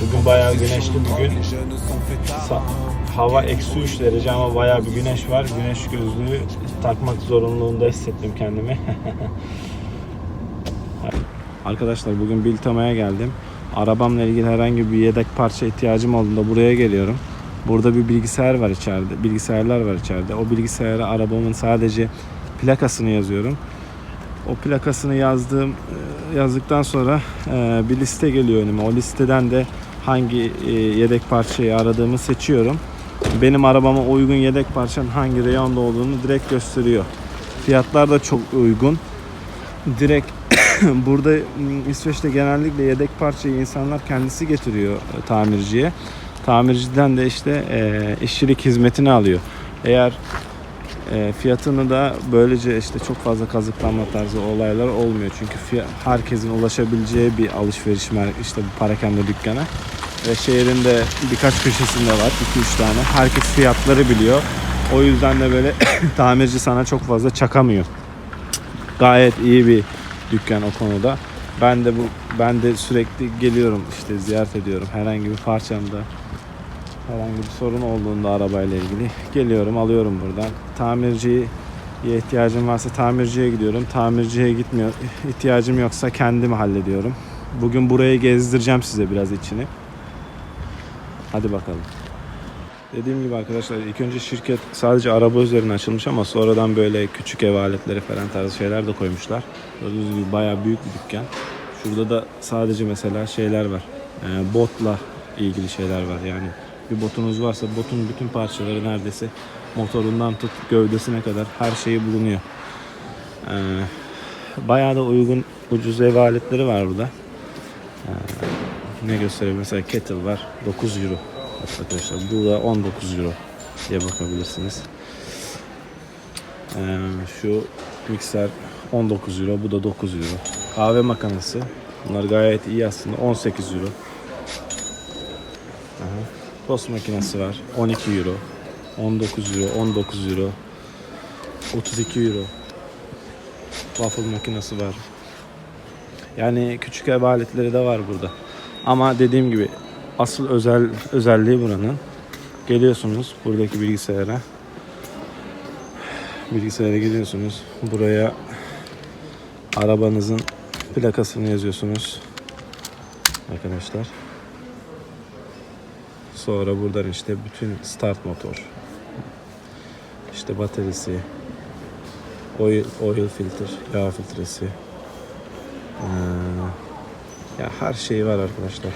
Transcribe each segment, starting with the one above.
Bugün bayağı güneşli bugün. Hava eksi 3 derece ama bayağı bir güneş var. Güneş gözlüğü takmak zorunluluğunda hissettim kendimi. Arkadaşlar bugün Biltama'ya geldim. Arabamla ilgili herhangi bir yedek parça ihtiyacım olduğunda buraya geliyorum. Burada bir bilgisayar var içeride. Bilgisayarlar var içeride. O bilgisayara arabamın sadece plakasını yazıyorum. O plakasını yazdığım e, yazdıktan sonra e, bir liste geliyor önüme. O listeden de hangi e, yedek parçayı aradığımı seçiyorum. Benim arabama uygun yedek parçanın hangi reyonda olduğunu direkt gösteriyor. Fiyatlar da çok uygun. Direkt burada m, İsveç'te genellikle yedek parçayı insanlar kendisi getiriyor e, tamirciye. Tamirciden de işte e, işçilik hizmetini alıyor. Eğer e, fiyatını da böylece işte çok fazla kazıklanma tarzı olaylar olmuyor. Çünkü fiyat, herkesin ulaşabileceği bir alışveriş işte bu parakende dükkana. Ve şehrin de birkaç köşesinde var. 2-3 tane. Herkes fiyatları biliyor. O yüzden de böyle tamirci sana çok fazla çakamıyor. Gayet iyi bir dükkan o konuda. Ben de bu ben de sürekli geliyorum işte ziyaret ediyorum. Herhangi bir parçamda herhangi bir sorun olduğunda arabayla ilgili geliyorum alıyorum buradan. Tamirciye ihtiyacım varsa tamirciye gidiyorum. Tamirciye gitmiyor. ihtiyacım yoksa kendim hallediyorum. Bugün burayı gezdireceğim size biraz içini. Hadi bakalım. Dediğim gibi arkadaşlar ilk önce şirket sadece araba üzerine açılmış ama sonradan böyle küçük ev aletleri falan tarzı şeyler de koymuşlar. Gördüğünüz gibi bayağı büyük bir dükkan. Şurada da sadece mesela şeyler var. Ee, botla ilgili şeyler var. Yani bir botunuz varsa botun bütün parçaları neredeyse motorundan tut gövdesine kadar her şeyi bulunuyor. Ee, bayağı da uygun ucuz ev aletleri var burada. Ne gösteriyor? Mesela kettle var 9 euro. Arkadaşlar bu da 19 euro diye bakabilirsiniz. Ee, şu mikser 19 euro bu da 9 euro. Kahve makinesi bunlar gayet iyi aslında 18 euro. Aha. Tost makinesi var 12 euro. 19 euro, 19 euro. 32 euro. Waffle makinesi var. Yani küçük ev aletleri de var burada. Ama dediğim gibi asıl özel özelliği buranın. Geliyorsunuz buradaki bilgisayara. Bilgisayara geliyorsunuz. Buraya arabanızın plakasını yazıyorsunuz. Arkadaşlar. Sonra buradan işte bütün start motor. işte bataryası. Oil, oil filter, yağ filtresi. Her şeyi var arkadaşlar.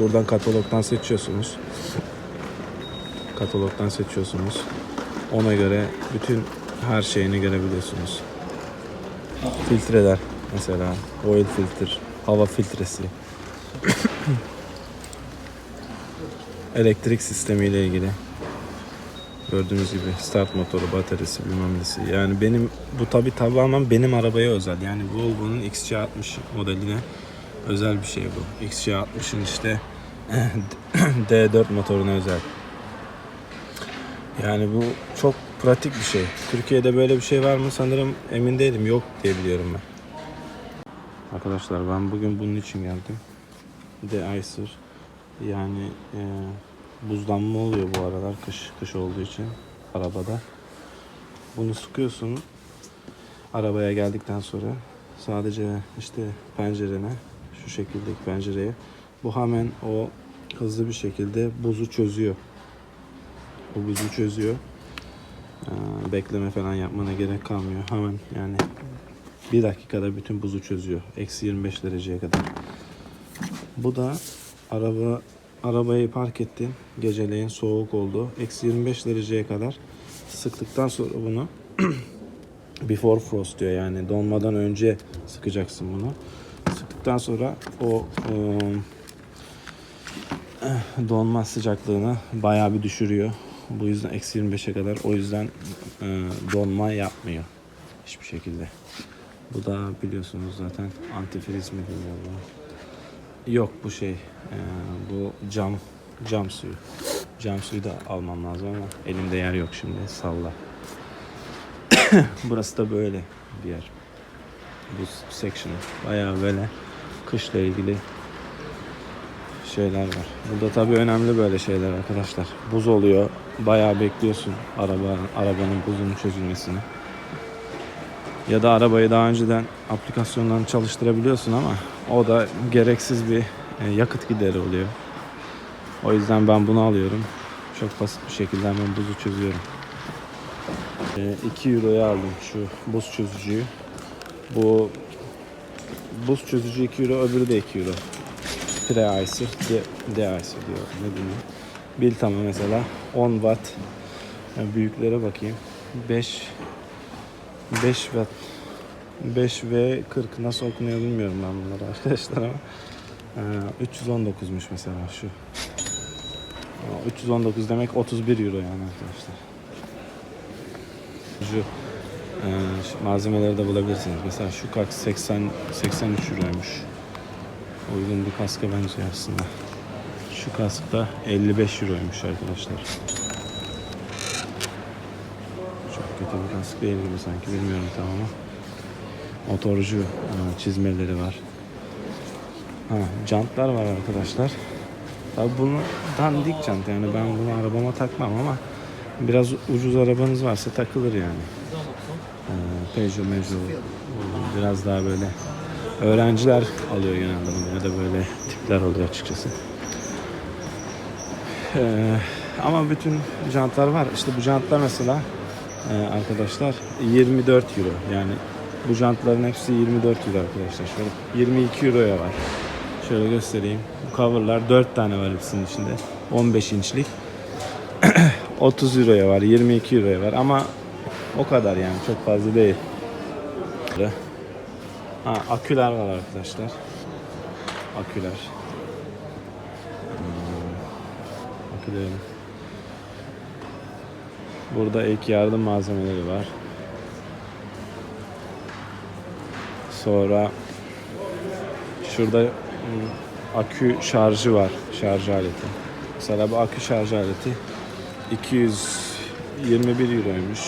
Buradan katalogdan seçiyorsunuz. Katalogdan seçiyorsunuz. Ona göre bütün her şeyini görebiliyorsunuz. Filtreler mesela oil filter, hava filtresi. Elektrik sistemi ile ilgili. Gördüğünüz gibi start motoru, bataryası, bilmem nesi. Yani benim bu tabi tamamen benim arabaya özel. Yani Volvo'nun XC60 modeline özel bir şey bu. XC60'ın işte D4 motoruna özel. Yani bu çok pratik bir şey. Türkiye'de böyle bir şey var mı sanırım emin değilim. Yok diye biliyorum ben. Arkadaşlar ben bugün bunun için geldim. De-icer. Yani e, buzlanma oluyor bu aralar kış kış olduğu için arabada. Bunu sıkıyorsun. Arabaya geldikten sonra sadece işte pencerene şu şekildeki pencereye bu hemen o hızlı bir şekilde buzu çözüyor. O buzu çözüyor. Ee, bekleme falan yapmana gerek kalmıyor. Hemen yani bir dakikada bütün buzu çözüyor. Eksi 25 dereceye kadar. Bu da araba arabayı park ettin. Geceleyin soğuk oldu. Eksi 25 dereceye kadar sıktıktan sonra bunu before frost diyor yani donmadan önce sıkacaksın bunu. Sıktıktan sonra o e, donma sıcaklığını bayağı bir düşürüyor. Bu yüzden eksi 25'e kadar o yüzden e, donma yapmıyor hiçbir şekilde. Bu da biliyorsunuz zaten antifriz mi deniyor? Yok bu şey e, bu cam cam suyu. Cam suyu da almam lazım ama elimde yer yok şimdi salla. Burası da böyle bir yer. Bu section bayağı böyle kışla ilgili şeyler var. Burada tabii önemli böyle şeyler arkadaşlar. Buz oluyor. Bayağı bekliyorsun araba arabanın buzunun çözülmesini. Ya da arabayı daha önceden aplikasyondan çalıştırabiliyorsun ama o da gereksiz bir e, yakıt gideri oluyor. O yüzden ben bunu alıyorum. Çok basit bir şekilde hemen buzu çözüyorum. 2 euroya aldım şu buz çözücüyü. Bu buz çözücü 2 euro, öbürü de 2 euro. Pre-icer, de, de-icer diyor. Ne diyeyim? Biltama mesela 10 watt. Yani büyüklere bakayım. 5 5 watt 5 ve 40 nasıl okunuyor bilmiyorum ben bunları arkadaşlar ama ee, 319'muş mesela şu. Aa, 319 demek 31 euro yani arkadaşlar. Şu, e, malzemeleri de bulabilirsiniz. Mesela şu kask 80 83 euroymuş. Uygun bir kaska benziyor aslında. Şu kask da 55 euroymuş arkadaşlar. Çok kötü bir kask değil gibi sanki bilmiyorum tam ama. Motorcu e, çizmeleri var. Ha, jantlar var arkadaşlar. Tabi bunu dandik jant yani ben bunu arabama takmam ama biraz ucuz arabanız varsa takılır yani. Peugeot, Peugeot biraz daha böyle öğrenciler alıyor genelde bunu ya da böyle tipler oluyor açıkçası. Ee, ama bütün jantlar var. İşte bu jantlar mesela e, arkadaşlar 24 euro. Yani bu jantların hepsi 24 euro arkadaşlar. Şöyle 22 euroya var. Şöyle göstereyim. Bu coverlar 4 tane var hepsinin içinde. 15 inçlik. 30 euroya var, 22 euroya var ama o kadar yani çok fazla değil. Ha, aküler var arkadaşlar. Aküler. Hmm. Burada ilk yardım malzemeleri var. Sonra şurada hmm, akü şarjı var. Şarj aleti. Mesela bu akü şarj aleti 221 euroymuş.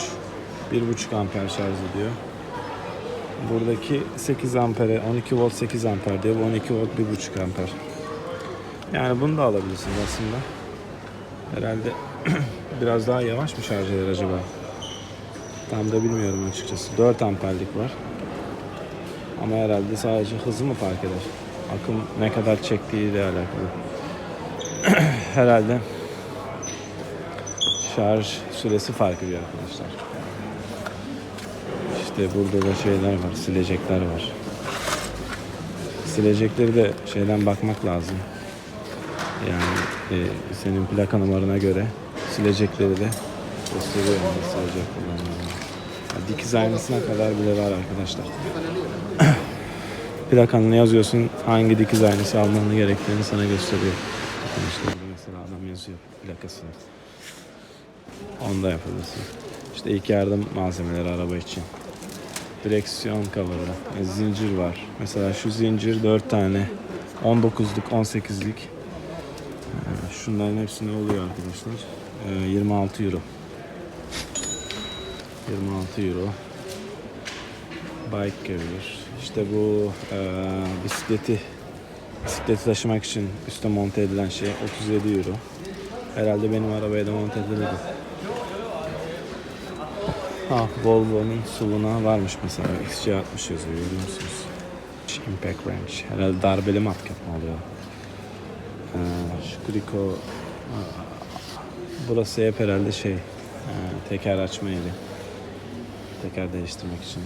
1.5 amper şarj ediyor. Buradaki 8 ampere 12 volt 8 amper diyor. Bu 12 volt 1.5 amper. Yani bunu da alabilirsiniz aslında. Herhalde biraz daha yavaş mı şarj eder acaba? Tam da bilmiyorum açıkçası. 4 amperlik var. Ama herhalde sadece hızı mı fark eder? Akım ne kadar çektiğiyle alakalı. herhalde şarj süresi fark ediyor arkadaşlar. İşte burada da şeyler var, silecekler var. Silecekleri de şeyden bakmak lazım. Yani e, senin plaka numarana göre silecekleri de gösteriyor yani silecek kullanımını. Ya, dikiz aynasına kadar bile var arkadaşlar. Plakanını yazıyorsun, hangi dikiz aynası almanı gerektiğini sana gösteriyor. Burada mesela adam yazıyor plakasını. Onda yapabilirsin. İşte ilk yardım malzemeleri araba için. Direksiyon cover'ı, e, zincir var. Mesela şu zincir 4 tane 19'luk, 18'lik. Ee, Şunların hepsi ne oluyor arkadaşlar? Ee, 26 euro. 26 euro. Bike carrier. İşte bu e, bisikleti bisikleti taşımak için üstte monte edilen şey 37 euro. Herhalde benim arabaya da monte edildi. Ha, Volvo'nun suluna varmış mesela. XC60 yazıyor görüyor musunuz? Impact Range. Herhalde darbeli matkap mı oluyor? Ee, şu Aa, Burası hep herhalde şey e, teker açma yeri. Teker değiştirmek için.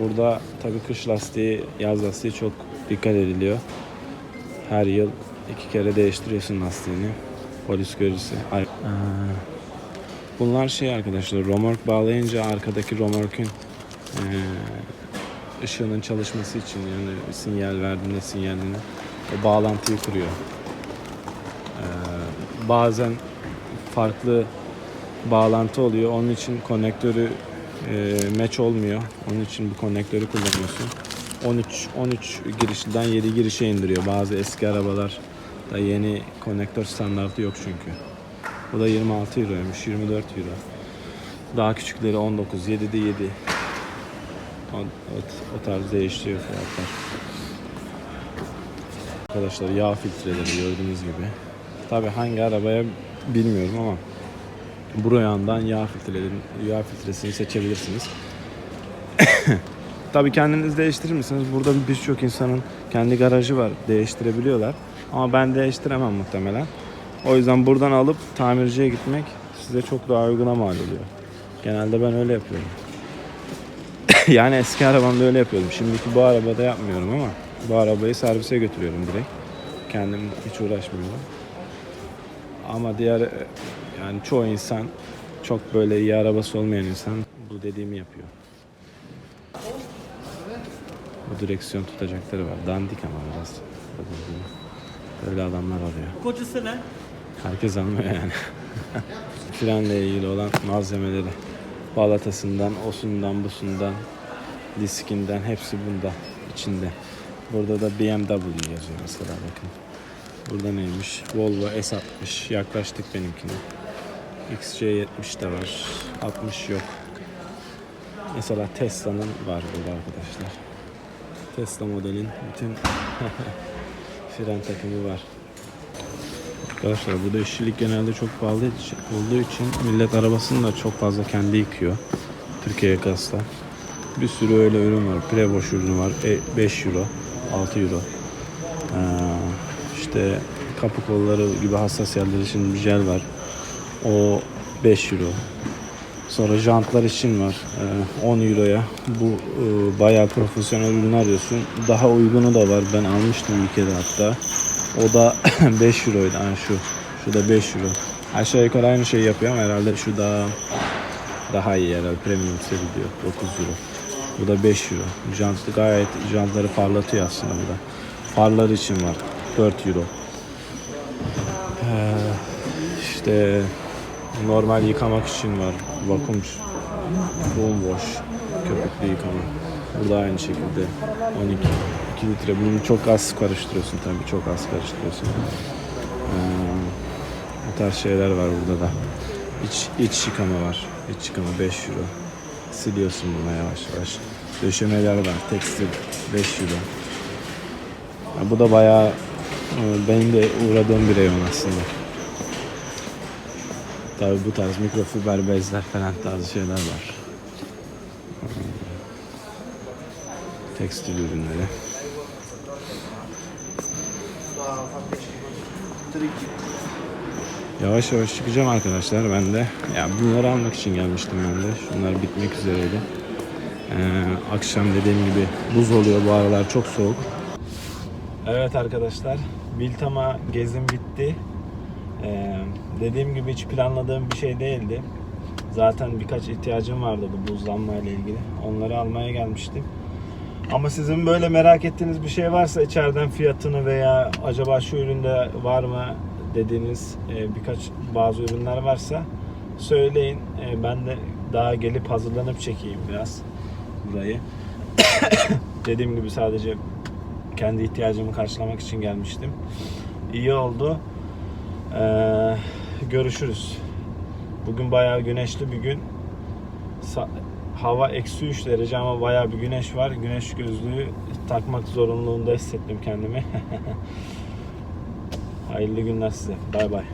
Burada tabii kış lastiği, yaz lastiği çok dikkat ediliyor. Her yıl iki kere değiştiriyorsun lastiğini. Polis görürse. Ay- Ee, Bunlar şey arkadaşlar, romork bağlayınca arkadaki romorkun e, ışığının çalışması için yani sinyal verdiğinde sinyalini o bağlantıyı kuruyor. Ee, bazen farklı bağlantı oluyor. Onun için konektörü e, match olmuyor. Onun için bu konektörü kullanıyorsun. 13 13 girişten 7 girişe indiriyor. Bazı eski arabalar da yeni konektör standartı yok çünkü. Bu da 26 euroymuş, 24 euro. Daha küçükleri 19, 7'de 7. O, o, o tarz değişiyor fiyatlar. Arkadaşlar yağ filtreleri gördüğünüz gibi. Tabi hangi arabaya bilmiyorum ama burayağından yağ filtrelerin yağ filtresini seçebilirsiniz. Tabi kendiniz değiştirir misiniz? Burada birçok insanın kendi garajı var. Değiştirebiliyorlar. Ama ben değiştiremem muhtemelen. O yüzden buradan alıp tamirciye gitmek size çok daha uyguna mal oluyor. Genelde ben öyle yapıyorum. yani eski arabamda öyle yapıyordum. Şimdiki bu arabada yapmıyorum ama bu arabayı servise götürüyorum direkt. Kendim hiç uğraşmıyorum. Ama diğer yani çoğu insan çok böyle iyi arabası olmayan insan bu dediğimi yapıyor. Bu direksiyon tutacakları var. Dandik ama biraz. Böyle adamlar arıyor. Kocası ne? Herkes anlıyor yani. Frenle ilgili olan malzemeleri. Balatasından, osundan, busundan, diskinden hepsi bunda içinde. Burada da BMW yazıyor mesela bakın. Burada neymiş? Volvo S60 yaklaştık benimkine. XC70 de var. 60 yok. Mesela Tesla'nın var burada arkadaşlar. Tesla modelin bütün fren takımı var. Arkadaşlar burada işçilik genelde çok pahalı olduğu için millet arabasını da çok fazla kendi yıkıyor. Türkiye'ye kıyasla. Bir sürü öyle ürün var. Prevoş ürünü var. E, 5 euro, 6 euro. Ee, işte kapı kolları gibi hassas yerler için bir jel var. O 5 euro. Sonra jantlar için var. Ee, 10 euroya. Bu e, bayağı profesyonel ürün arıyorsun. Daha uygunu da var. Ben almıştım ülkede hatta. O da 5 euroydu. Yani şu. Şu da 5 euro. Aşağı yukarı aynı şeyi yapıyor ama herhalde şu daha daha iyi herhalde. Premium seri diyor. 9 euro. Bu da 5 euro. Jantı gayet jantları parlatıyor aslında bu da. Farlar için var. 4 euro. Ee, işte normal yıkamak için var. Vakum wash köpüklü yıkama. Burada aynı şekilde 12 2 litre. Bunu çok az karıştırıyorsun tabii. Çok az karıştırıyorsun. Ee, bu tarz şeyler var burada da. İç, iç yıkama var. İç yıkama 5 euro. Siliyorsun buna yavaş yavaş. Döşemeler var. Tekstil 5 euro. Ya bu da bayağı e, benim de uğradığım bir reyon aslında. Tabi bu tarz mikrofiber bezler falan tarzı şeyler var. Tekstil ürünleri. Yavaş yavaş çıkacağım arkadaşlar ben de. Ya bunları almak için gelmiştim ben de. Şunlar bitmek üzereydi. Ee, akşam dediğim gibi buz oluyor bu aralar çok soğuk. Evet arkadaşlar Biltam'a gezim bitti. Ee, dediğim gibi hiç planladığım bir şey değildi. Zaten birkaç ihtiyacım vardı bu buzlanma ile ilgili. Onları almaya gelmiştim. Ama sizin böyle merak ettiğiniz bir şey varsa içeriden fiyatını veya acaba şu üründe var mı dediğiniz e, birkaç bazı ürünler varsa söyleyin. E, ben de daha gelip hazırlanıp çekeyim biraz burayı. Dediğim gibi sadece kendi ihtiyacımı karşılamak için gelmiştim. İyi oldu. Ee, görüşürüz. Bugün bayağı güneşli bir gün. Sa- hava eksi 3 derece ama bayağı bir güneş var. Güneş gözlüğü takmak zorunluluğunda hissettim kendimi. Hayırlı günler size. Bay bay.